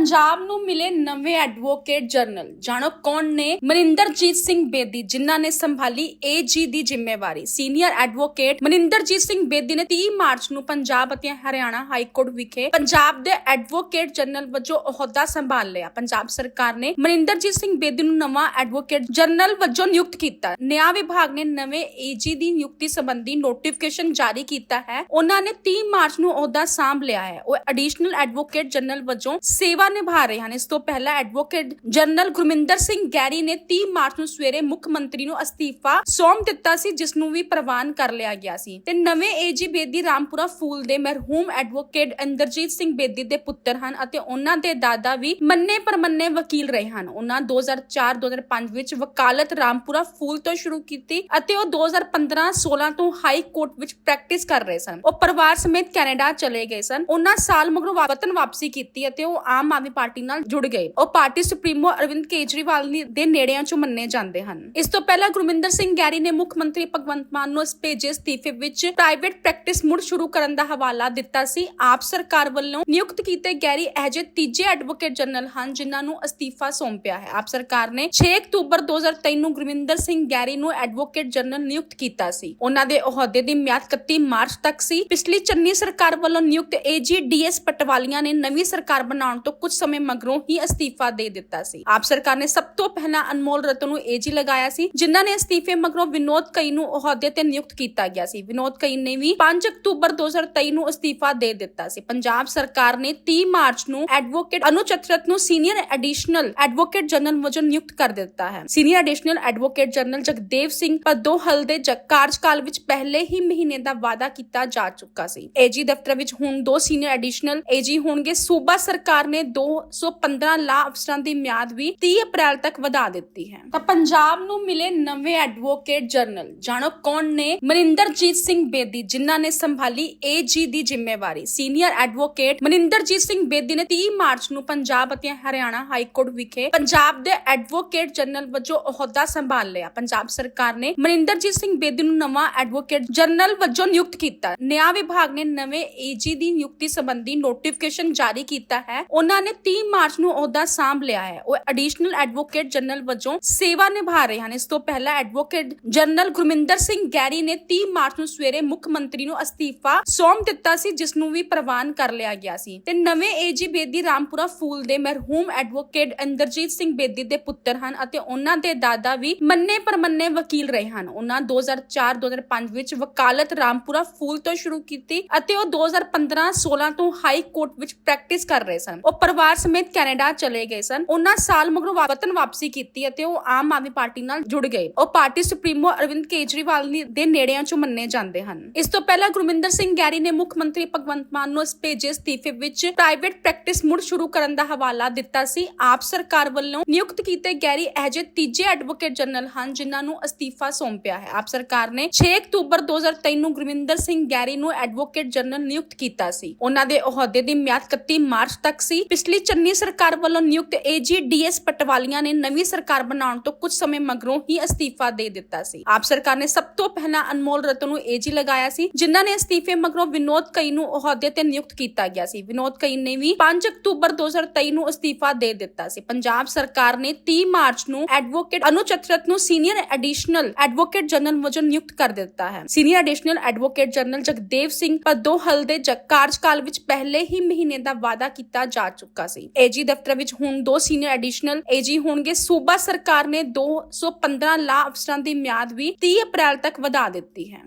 ਪੰਜਾਬ ਨੂੰ ਮਿਲੇ ਨਵੇਂ ਐਡਵੋਕੇਟ ਜਨਰਲ ਜਾਣੋ ਕੌਣ ਨੇ? ਮਨਿੰਦਰਜੀਤ ਸਿੰਘ ਬੇਦੀ, ਜਿਨ੍ਹਾਂ ਨੇ ਸੰਭਾਲੀ ਏਜੀ ਦੀ ਜ਼ਿੰਮੇਵਾਰੀ। ਸੀਨੀਅਰ ਐਡਵੋਕੇਟ ਮਨਿੰਦਰਜੀਤ ਸਿੰਘ ਬੇਦੀ ਨੇ 30 ਮਾਰਚ ਨੂੰ ਪੰਜਾਬ ਅਤੇ ਹਰਿਆਣਾ ਹਾਈ ਕੋਰਟ ਵਿਖੇ ਪੰਜਾਬ ਦੇ ਐਡਵੋਕੇਟ ਜਨਰਲ ਵਜੋਂ ਅਹੁਦਾ ਸੰਭਾਲ ਲਿਆ। ਪੰਜਾਬ ਸਰਕਾਰ ਨੇ ਮਨਿੰਦਰਜੀਤ ਸਿੰਘ ਬੇਦੀ ਨੂੰ ਨਵਾਂ ਐਡਵੋਕੇਟ ਜਨਰਲ ਵਜੋਂ ਨਿਯੁਕਤ ਕੀਤਾ। ਨਿਆਂ ਵਿਭਾਗ ਨੇ ਨਵੇਂ ਏਜੀ ਦੀ ਨਿਯੁਕਤੀ ਸੰਬੰਧੀ ਨੋਟੀਫਿਕੇਸ਼ਨ ਜਾਰੀ ਕੀਤਾ ਹੈ। ਉਹਨਾਂ ਨੇ 30 ਮਾਰਚ ਨੂੰ ਅਹੁਦਾ ਸਾਂਭ ਲਿਆ ਹੈ। ਉਹ ਐਡੀਸ਼ਨਲ ਐਡਵੋਕੇਟ ਜਨਰਲ ਵਜੋਂ ਸੇਵਾ ਨਿਭਾ ਰਹੇ ਹਨ। ਇਸ ਤੋਂ ਪਹਿਲਾਂ ਐਡਵੋਕੇਟ ਜਨਰਲ ਗੁਰਮਿੰਦਰ ਸਿੰਘ ਗੈਰੀ ਨੇ 30 ਮਾਰਚ ਨੂੰ ਸਵੇਰੇ ਮੁੱਖ ਮੰਤਰੀ ਨੂੰ ਅਸਤੀਫਾ ਸੌਂਪ ਦਿੱਤਾ ਸੀ, ਜਿਸ ਨੂੰ ਵੀ ਪ੍ਰਵਾਨ ਕਰ ਲਿਆ ਗਿਆ ਸੀ। ਤੇ ਨਵੇਂ ਏਜੀ ਬੇਦੀ ਰਾਮਪੁਰਾ ਫੂਲ ਦੇ ਮਰਹੂਮ ਐਡਵੋਕੇਟ ਇੰਦਰਜੀਤ ਸਿੰਘ ਬੇਦੀ ਦੇ ਪੁੱਤਰ ਹਨ ਅਤੇ ਉਹਨਾਂ ਦੇ ਦਾਦਾ ਵੀ ਮੰਨੇ ਪਰਮੰਨੇ ਵਕੀਲ ਰਹੇ ਹਨ। ਉਹਨਾਂ 2004-2005 ਵਿੱਚ ਵਕਾਲਤ ਰਾਮਪੁਰਾ ਫੂਲ ਤੋਂ ਸ਼ੁਰੂ ਕੀਤੀ ਅਤੇ ਉਹ 2015-16 ਤੋਂ ਹਾਈ ਕੋਰਟ ਵਿੱਚ ਪ੍ਰੈਕਟਿਸ ਕਰ ਰਹੇ ਸਨ। ਉਹ ਪਰਿਵਾਰ ਸਮੇਤ ਕੈਨੇਡਾ ਚਲੇ ਗਏ ਸਨ। ਉਹਨਾਂ ਸਾਲ ਮਗਰੋਂ ਵਤਨ ਵਾਪਸੀ ਕੀਤੀ ਅਤੇ ਉਹ ਆਮ ਆਦਮੀ ਪਾਰਟੀ ਨਾਲ ਜੁੜ ਗਏ। ਉਹ ਪਾਰਟੀ ਸੁਪਰੀਮੋ ਅਰਵਿੰਦ ਕੇਜਰੀਵਾਲ ਨੀ- ਦੇ ਨੇੜਿਆਂ ਚੋਂ ਮੰਨੇ ਜਾਂਦੇ ਹਨ। ਇਸ ਤੋਂ ਪਹਿਲਾਂ ਗੁਰਮਿੰਦਰ ਸਿੰਘ ਗੈਰੀ ਨੇ ਮੁੱਖ ਮੰਤਰੀ ਭਗਵੰਤ ਮਾਨ ਨੂੰ ਇਸ ਭੇਜੇ ਅਸਤੀਫੇ ਵਿੱਚ ਪ੍ਰਾਈਵੇਟ ਪ੍ਰੈਕਟਿਸ ਮੁੜ ਸ਼ੁਰੂ ਕਰਨ ਦਾ ਹਵਾਲਾ ਦਿੱਤਾ ਸੀ। ਆਪ ਸਰਕਾਰ ਵੱਲੋਂ ਨਿਯੁਕਤ ਕੀਤੇ ਗੈਰੀ ਅਜੇ ਤੀਜੇ ਐਡਵੋਕੇਟ ਜਨਰਲ ਹਨ ਜਿਨ੍ਹਾਂ ਨੂੰ ਅਸਤੀਫਾ ਸੌਂਪਿਆ ਹੈ। ਆਪ ਸਰਕਾਰ ਨੇ 6 ਅਕਤੂਬਰ 2023 ਨੂੰ ਗੁਰਮਿੰਦਰ ਸਿੰਘ ਗੈਰੀ ਨੂੰ ਐਡਵੋਕੇਟ ਜਨਰਲ ਨਿਯੁਕਤ ਕੀਤਾ ਸੀ। ਉਹਨਾਂ ਦੇ ਅਹੁਦੇ ਦੀ ਮਿਆਦ 31 ਮਾਰਚ ਤੱਕ ਸੀ। ਪਿਛਲੀ ਚੰਨੀ ਸਰਕਾਰ ਵੱਲੋਂ ਨਿਯੁਕਤ ਏਜੀ ਡੀਐਸ ਪਟਵਾਲੀਆ ਨੇ ਨਵੀਂ ਸਰਕਾਰ ਬਣਾਉਣ ਤੋਂ ਕੁਝ ਸਮੇਂ ਮਗਰੋਂ ਹੀ ਅਸਤੀਫਾ ਦੇ ਦਿੱਤਾ ਸੀ। ਆਪ ਸਰਕਾਰ ਨੇ ਸਭ ਤੋਂ ਪਹਿਲਾਂ ਅਨਮੋਲ ਰਤਨ ਨੂੰ ਏਜੀ ਲਗਾਇਆ ਸੀ, ਜਿਨ੍ਹਾਂ ਨੇ ਅਸਤੀਫੇ ਮਗਰੋਂ ਵਿਨੋਦ ਕਈ ਨੂੰ ਅਹੁਦੇ ਤੇ ਨਿਯੁਕਤ ਕੀਤਾ ਗਿਆ ਸੀ। ਵਿਨੋਦ ਕਈ ਨੇ ਵੀ 5 ਅਕਤੂਬਰ 2023 ਨੂੰ ਅਸਤੀਫਾ ਦੇ ਦਿੱਤਾ ਸੀ। ਪੰਜਾਬ ਸਰਕਾਰ ਨੇ 30 ਮਾਰਚ ਨੂੰ ਐਡਵੋਕੇਟ ਅਨੁ ਚਤਰਥ ਨੂੰ ਸੀਨੀਅਰ ਐਡੀਸ਼ਨਲ ਐਡਵੋਕੇਟ ਜਨਰਲ ਵਜੋਂ ਨਿਯੁਕਤ ਕਰ ਦਿੱਤਾ ਹੈ। Senior additional advocate general Jagdev Singh Padohal ਦੇ ਕਾਰਜਕਾਲ ਵਿੱਚ ਪਹਿਲੇ ਹੀ ਮਹੀਨੇ ਦਾ ਵਾਅਦਾ ਕੀਤਾ ਜਾ ਚੁੱਕਾ ਸੀ। ਏਜੀ ਦਫ਼ਤਰ ਵਿੱਚ ਹੁਣ ਦੋ ਸੀਨੀਅਰ ਐਡੀਸ਼ਨਲ ਏਜੀ ਹੋਣਗੇ। ਸੂਬਾ ਸਰਕਾਰ ਨੇ 215 ਲਾ ਅਫਸਰਾਂ ਦੀ ਮਿਆਦ ਵੀ 30 ਅਪ੍ਰੈਲ ਤੱਕ ਵਧਾ ਦਿੱਤੀ ਹੈ। ਤਾਂ ਪੰਜਾਬ ਨੂੰ ਮਿਲੇ ਨਵੇਂ ਐਡਵੋਕੇਟ ਜਨਰਲ। ਜਾਣੋ ਕੌਣ ਨੇ? ਮਨਿੰਦਰਜੀਤ ਸਿੰਘ ਬੇਦੀ, ਜਿਨ੍ਹਾਂ ਨੇ ਸੰਭਾਲੀ ਏਜੀ ਦੀ ਜ਼ਿੰਮੇਵਾਰੀ। ਸੀਨੀਅਰ ਐਡਵੋਕੇਟ ਮਨਿੰਦਰਜੀਤ ਸਿੰਘ ਬੇਦੀ ਨੇ 30 ਮਾਰਚ ਨੂੰ ਪੰਜਾਬ ਅਤੇ ਹਰਿਆਣਾ ਹਾਈ ਕੋਰਟ ਵਿਖੇ ਪੰਜਾਬ ਦੇ ਐਡਵੋਕੇਟ ਜਨਰਲ ਵਜੋਂ ਅਹੁਦਾ ਸੰਭਾਲ ਲਿਆ। ਪੰਜਾਬ ਸਰਕਾਰ ਨੇ ਮਨਿੰਦਰਜੀਤ ਸਿੰਘ ਬੇਦੀ ਨੂੰ ਨਵਾਂ ਐਡਵੋਕੇਟ ਜਨਰਲ ਵਜੋਂ ਨਿਯੁਕਤ ਕੀਤਾ। ਨਿਆਂ ਵਿਭਾਗ ਨੇ ਨਵੇਂ ਏਜੀ ਦੀ ਨਿਯੁਕਤੀ ਸੰਬੰਧੀ ਨੋਟੀਫਿਕੇਸ਼ਨ ਜਾਰੀ ਕੀਤਾ ਹੈ। ਉਹਨਾਂ ਨੇ 30 ਮਾਰਚ ਨੂੰ ਅਹੁਦਾ ਸਾਂਭ ਲਿਆ ਹੈ। ਉਹ ਐਡੀਸ਼ਨਲ ਐਡਵੋਕੇਟ ਜਨਰਲ ਵਜੋਂ ਸੇਵਾ ਨਿਭਾ ਰਹੇ ਹਨ। ਇਸ ਤੋਂ ਪਹਿਲਾਂ ਐਡਵੋਕੇਟ ਜਨਰਲ ਗੁਰਮਿੰਦਰ ਸਿੰਘ ਗੈਰੀ ਨੇ 30 ਮਾਰਚ ਨੂੰ ਸਵੇਰੇ ਮੁੱਖ ਮੰਤਰੀ ਨੂੰ ਅਸਤੀਫਾ ਸੌਂਪ ਦਿੱਤਾ ਸੀ, ਜਿਸ ਨੂੰ ਵੀ ਪ੍ਰਵਾਨ ਕਰ ਲਿਆ ਗਿਆ ਸੀ। ਤੇ ਨਵੇਂ ਏਜੀ ਬੇਦੀ ਰਾਮਪੁਰਾ ਫੂਲ ਦੇ ਮਰਹੂਮ ਐਡਵੋਕੇਟ ਇੰਦਰਜੀਤ ਸਿੰਘ ਬੇਦੀ ਦੇ ਪੁੱਤਰ ਹਨ ਅਤੇ ਉਹਨਾਂ ਦੇ ਦਾਦਾ ਵੀ ਮੰਨੇ ਪਰਮੰਨੇ ਵਕੀਲ ਰਹੇ ਹਨ। ਉਹਨਾਂ 2004-2005 ਵਿੱਚ ਵਕਾਲਤ ਰਾਮਪੁਰਾ ਫੂਲ ਤੋਂ ਸ਼ੁਰੂ ਕੀਤੀ ਅਤੇ ਉਹ 2015-16 ਤੋਂ ਹਾਈ ਕੋਰਟ ਵਿੱਚ ਪ੍ਰੈਕਟਿਸ ਕਰ ਰਹੇ ਸਨ। ਉਹ ਪਰਿਵਾਰ ਸਮੇਤ ਕੈਨੇਡਾ ਚਲੇ ਗਏ ਸਨ। ਉਹਨਾਂ ਸਾਲ ਮਗਰੋਂ ਵਤਨ ਵਾਪਸੀ ਕੀਤੀ ਅਤੇ ਉਹ ਆਮ ਆਦਮੀ ਪਾਰਟੀ ਨਾਲ ਜੁੜ ਗਏ। ਉਹ ਪਾਰਟੀ ਸੁਪਰੀਮੋ ਅਰਵਿੰਦ ਕੇਜਰੀਵਾਲ ਦੇ ਨੇੜਿਆਂ ਚੋਂ ਮੰਨੇ ਜਾਂਦੇ ਹਨ। ਇਸ ਤੋਂ ਪਹਿਲਾਂ ਗੁਰਮਿੰਦਰ ਸਿੰਘ ਗੈਰੀ ਨੇ ਮੁੱਖ ਮੰਤਰੀ ਭਗਵੰਤ ਮਾਨ ਨੂੰ ਭੇਜੇ ਅਸਤੀਫੇ ਵਿੱਚ ਪ੍ਰਾਈਵੇਟ ਪ੍ਰੈਕਟਿਸ ਮੁੜ ਸ਼ੁਰੂ ਕਰਨ ਦਾ ਹਵਾਲਾ ਦਿੱਤਾ ਸੀ। ਆਪ ਸਰਕਾਰ ਵੱਲੋਂ ਨਿਯੁਕਤ ਕੀਤੇ ਗੈਰੀ ਅਜੇ ਤੀਜੇ ਐਡਵੋਕੇਟ ਜਨਰਲ ਹਨ, ਜਿਨ੍ਹਾਂ ਨੂੰ ਅਸਤੀਫਾ ਸੌਂਪਿਆ ਹੈ। ਆਪ ਸਰਕਾਰ ਨੇ 6 ਅਕਤੂਬਰ 2023 ਨੂੰ ਗੁਰਮਿੰਦਰ ਸਿੰਘ ਗੈਰੀ ਨੂੰ ਐਡਵੋਕੇਟ ਜਨਰਲ ਨਿਯੁਕਤ ਕੀਤਾ ਸੀ। ਉਹਨਾਂ ਦੇ ਅਹੁਦੇ ਦੀ ਮਿਆਦ 31 ਮਾਰਚ ਤੱਕ ਸੀ। ਪਿਛਲੀ ਚੰਨੀ ਸਰਕਾਰ ਵੱਲੋਂ ਨਿਯੁਕਤ ਏਜੀ ਡੀਐਸ ਪਟਵਾਲੀਆ ਨੇ ਨਵੀਂ ਸਰਕਾਰ ਬਣਾਉਣ ਤੋਂ ਕੁਝ ਸਮੇਂ ਮਗਰੋਂ ਹੀ ਅਸਤੀਫਾ ਦੇ ਦਿੱਤਾ ਸੀ। ਆਪ ਸਰਕਾਰ ਨੇ ਸਭ ਤੋਂ ਪਹਿਲਾਂ ਅਨਮੋਲ ਰਤਨ ਨੂੰ ਏਜੀ ਲਗਾਇਆ ਸੀ, ਜਿਨ੍ਹਾਂ ਨੇ ਅਸਤੀਫੇ ਮਗਰੋਂ ਵਿਨੋਦ ਕਈ ਨੂੰ ਅਹੁਦੇ ਤੇ ਨਿਯੁਕਤ ਕੀਤਾ ਗਿਆ ਸੀ। ਵਿਨੋਦ ਕਈ ਨੇ ਵੀ 5 ਅਕਤੂਬਰ 2023 ਨੂੰ ਅਸਤੀਫਾ ਦੇ ਦਿੱਤਾ ਸੀ। ਪੰਜਾਬ ਸਰਕਾਰ ਨੇ 30 ਮਾਰਚ ਨੂੰ ਐਡਵੋਕੇਟ ਅਨੁ ਚਤਰਥ ਨੂੰ ਸੀਨੀਅਰ ਐਡੀਸ਼ਨਲ ਐਡਵੋਕੇਟ ਜਨਰਲ ਵਜੋਂ ਨਿਯੁਕਤ ਕਰ ਦਿੱਤਾ ਹੈ। Senior additional advocate general Jagdev Singh Padohal ਦੇ ਕਾਰਜਕਾਲ ਵਿੱਚ ਪਹਿਲੇ ਹੀ ਮਹੀਨੇ ਦਾ ਵਾਅਦਾ ਕੀਤਾ ਜਾ ਚੁੱਕਾ ਚੁੱਕਾ ਸੀ। ਏਜੀ ਦਫ਼ਤਰ ਵਿੱਚ ਹੁਣ ਦੋ ਸੀਨੀਅਰ ਐਡੀਸ਼ਨਲ ਏਜੀ ਹੋਣਗੇ। ਸੂਬਾ ਸਰਕਾਰ ਨੇ 215 ਲਾ ਅਫਸਰਾਂ ਦੀ ਮਿਆਦ ਵੀ 30 ਅਪ੍ਰੈਲ ਤੱਕ ਵਧਾ ਦਿੱਤੀ ਹੈ।